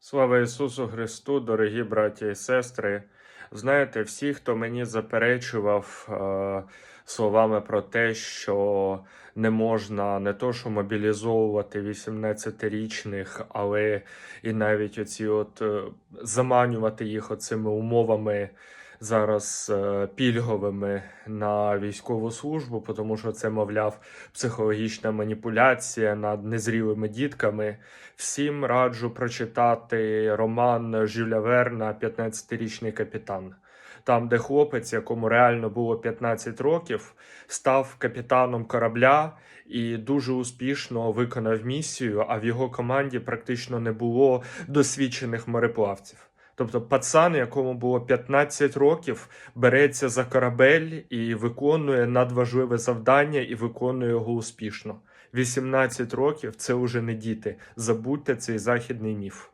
Слава Ісусу Христу, дорогі браті і сестри. Знаєте, всі, хто мені заперечував е, словами про те, що не можна не то, що мобілізовувати 18-річних, але і навіть оці от е, заманювати їх оцими умовами зараз е, пільговими на військову службу, тому що це, мовляв, психологічна маніпуляція над незрілими дітками. Всім раджу прочитати роман Жюля Верна «15-річний капітан. Там, де хлопець, якому реально було 15 років, став капітаном корабля і дуже успішно виконав місію, а в його команді практично не було досвідчених мореплавців. Тобто пацан, якому було 15 років, береться за корабель і виконує надважливе завдання і виконує його успішно. 18 років це вже не діти. Забудьте цей західний міф.